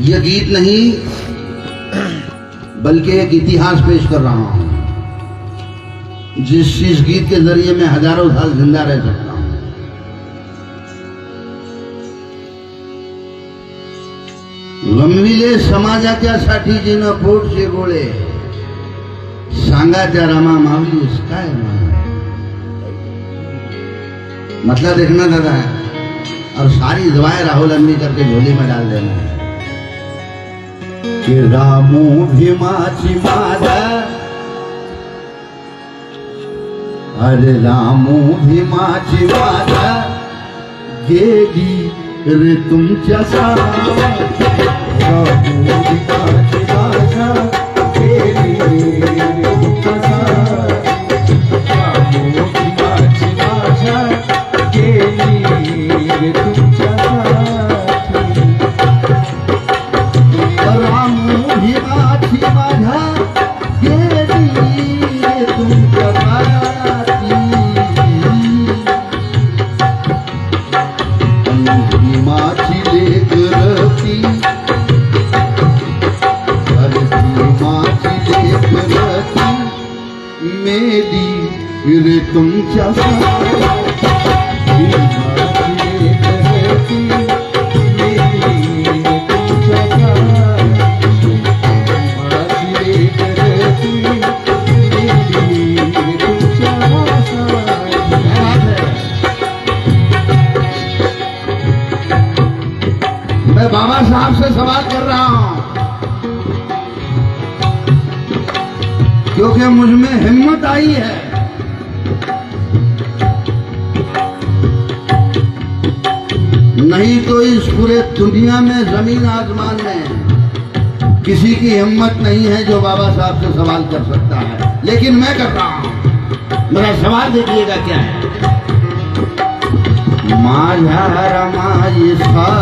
ये गीत नहीं, बल्कि एक इतिहास पेश कर रहा हूँ, जिस, इस गीत के ज़रिए मैं हज़ारों साल ज़िंदा रह सकता हूँ। गमविले समाजाच्यासाठी जिनं पोटचे गोळे सांगा त्या रामा मावलीस काय मतलब देखना दादा और सारी दवाएँ राहुल अम्मी करके झोली में डाल देना है। कि रामू भीमाची माझा अरे रामू भीमाची माझा गेली रे तुमच्या साथ. रामू भीमाची मैं बाबा साहब से सवाल कर रहा हूँ। क्योंकि मुझमें हिम्मत आई है। नहीं तो इस पूरे दुनिया में ज़मीन आसमान में किसी की हिम्मत नहीं है जो बाबा साहब से सवाल कर सकता है। लेकिन मैं कर रहा हूँ। मेरा सवाल देखिएगा क्या है। माझ्या रमाईसाठी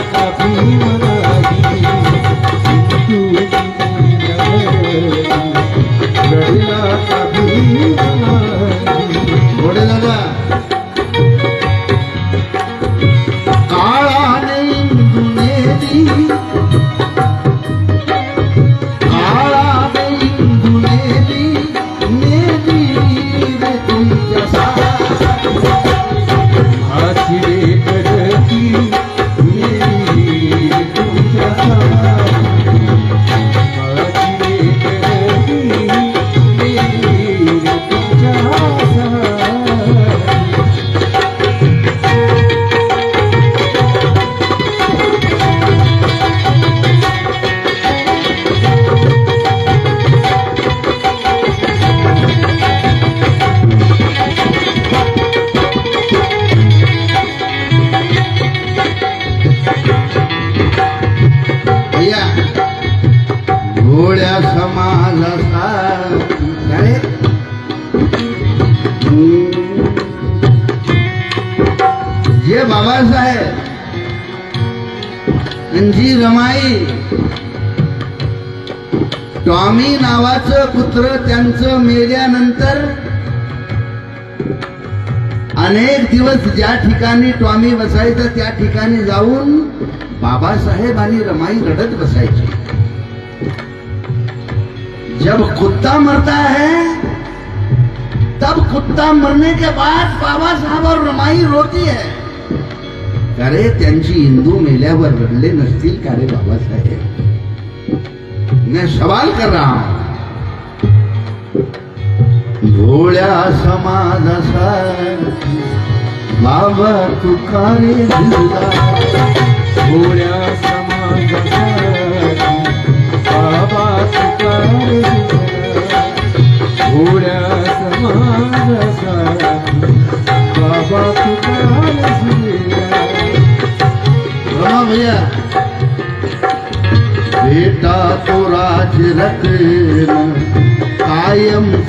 रडला का अंजी रमाई. टॉमी नावाचं पुत्र त्यांचं मेल्यानंतर अनेक दिवस ज्या ठिकाणी टॉमी बसायचं त्या ठिकाणी जाऊन बाबासाहेब आणि रमाई रडत बसायचे. जब कुत्ता मरता है तब कुत्ता मरने के बाद बाबा साहब और रमाई रोती है. अरे त्यांची हिंदू मेल्यावर रडले नसतील का रे बाबासाहेब. मैं सवाल कर. रहा हूं भोळ्या समाजासाठी बाबा तुकारे दिला.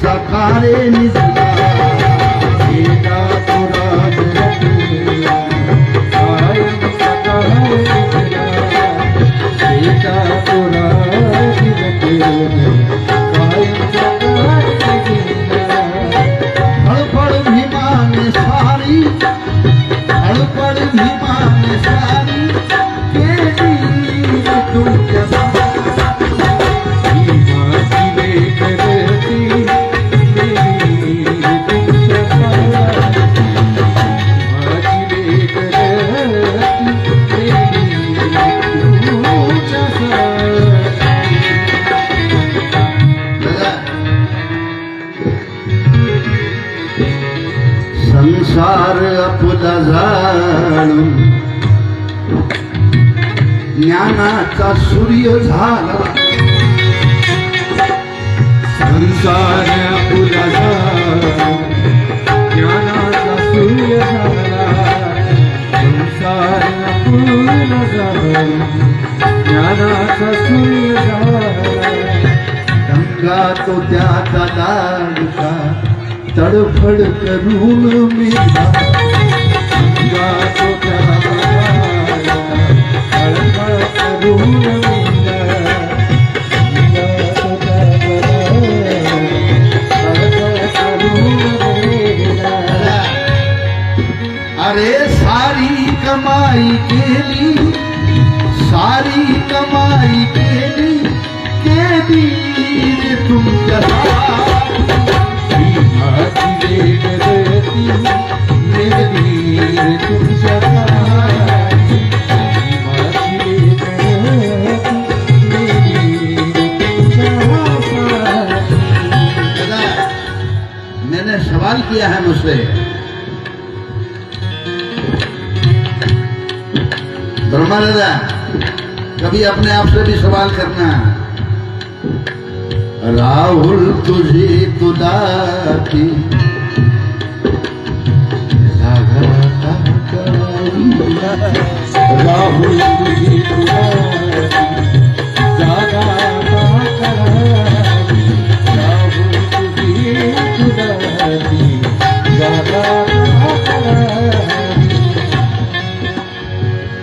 சகாரே நிசா संसार आपला जाणून. ज्ञानाचा सूर्य झाला. संसार फुला ज्ञानाचा सूर्य झाला. संसार फुला ज्ञानाचा सूर्य झाला. गंगा तो त्याचा लाडका तड़फड़ करूँ मेरा। तो क्या तड़फड़ करूँ किया है मुझसे? ब्रह्मा दादा, कभी अपने आप से भी सवाल करना। राहुल तुझी तुदाती जागा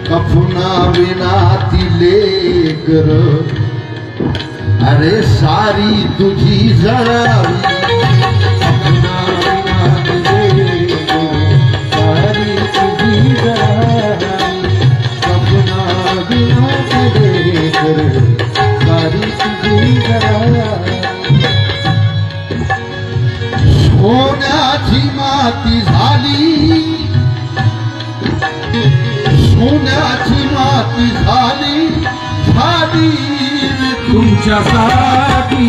कफना विना तिले कर अरे सारी तुझी जरा Thank you. देशाची माती झाली झाली तुमच्यासाठी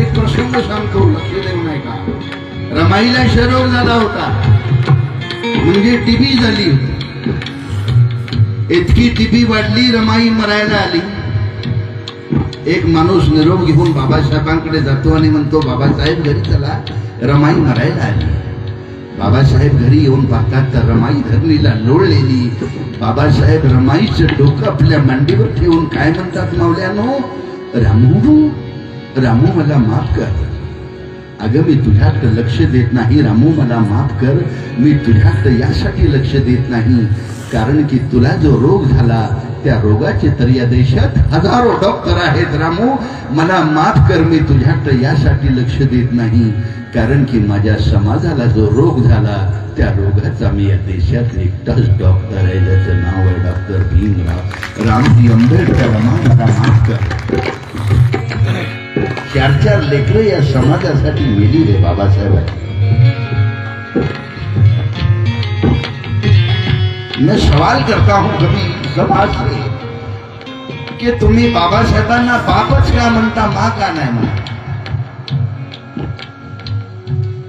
एक प्रसंग सांगतो लक्ष देऊ रमाईला शरीर झाला होता. म्हणजे टीबी झाली होती. इतकी टीबी वाढली रमाई मरायला आली. एक माणूस निरोप घेऊन बाबासाहेबांकडे जातो आणि म्हणतो बाबासाहेब घरी चला रमाई मरायला आली. बाबासाहेब घरी येऊन पाहतात तर रमाई धरणीला लोळलेली. बाबासाहेब रमाईचं डोकं आपल्या मांडीवर ठेवून काय म्हणतात मावल्यानो? रामू रामू मला माफ कर. अगं मी तुझ्यात लक्ष देत नाही. रामू मला माफ कर. मी तुझ्यात यासाठी लक्ष देत नाही. कारण की तुला जो रोग झाला त्या रोगाचे तर या देशात हजारो डॉक्टर आहेत रामू. मला माफ कर मी तुझ्यात यासाठी लक्ष देत नाही. कारण की माझ्या समाजाला जो रोग झाला त्या रोगाचा मी या देशात एकटाच डॉक्टर आहे ज्याचं नाव आहे डॉक्टर भीमराव. रामजी आंबेडकर मला माफ कर. चार चार लेकरं या समाजासाठी मेली रे बाबासाहेब. मैं सवाल करता हूँ कभी समाज से, कि तुम्ही बाबासाहेबांना बापच का म्हणता, माँ का नाही म्हणता?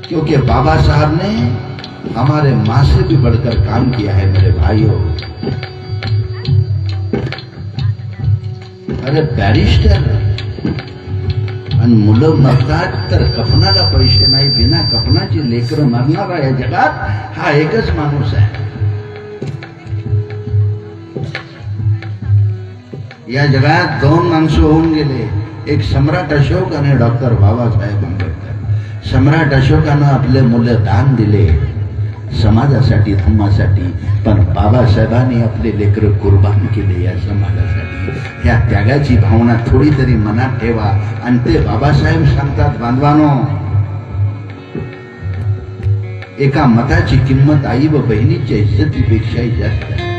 क्योंकि बाबा साहब ने हमारे माँ से भी बढ़कर काम किया है, मेरे भाइयों। अरे बॅरिस्टर आणि मुलं मरतात तर कफनाला पैसे नाही बिना कफनाची लेकरं मरणारा या जगात हा एकच माणूस आहे. या जगात दोन माणसं होऊन गेले. एक सम्राट अशोक आणि डॉक्टर बाबासाहेब आंबेडकर. सम्राट अशोकानं आपले मुलं दान दिले. समाजासाठी धम्मासाठी पण बाबासाहेबांनी आपले लेकर कुर्बान केले या समाजासाठी. या त्यागाची भावना थोडी तरी मनात ठेवा. आणि ते बाबासाहेब सांगतात बांधवानो एका मताची किंमत आई व बहिणीच्या इज्जतीपेक्षाही जास्त आहे.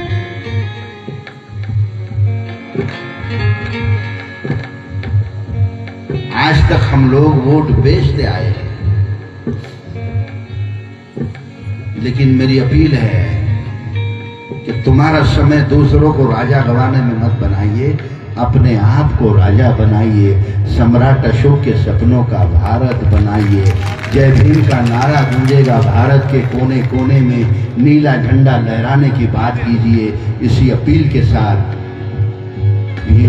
आज तक हम लोग वोट बेचते आए हैं। लेकिन मेरी अपील है कि तुम्हारा समय दूसरों को राजा गवाने में मत बनाइए, अपने आप को राजा बनाइए, सम्राट अशोक के सपनों का भारत बनाइए। जय भीम का नारा गूंजेगा, भारत के कोने कोने में नीला झंडा लहराने की बात कीजिए। इसी अपील के साथ ये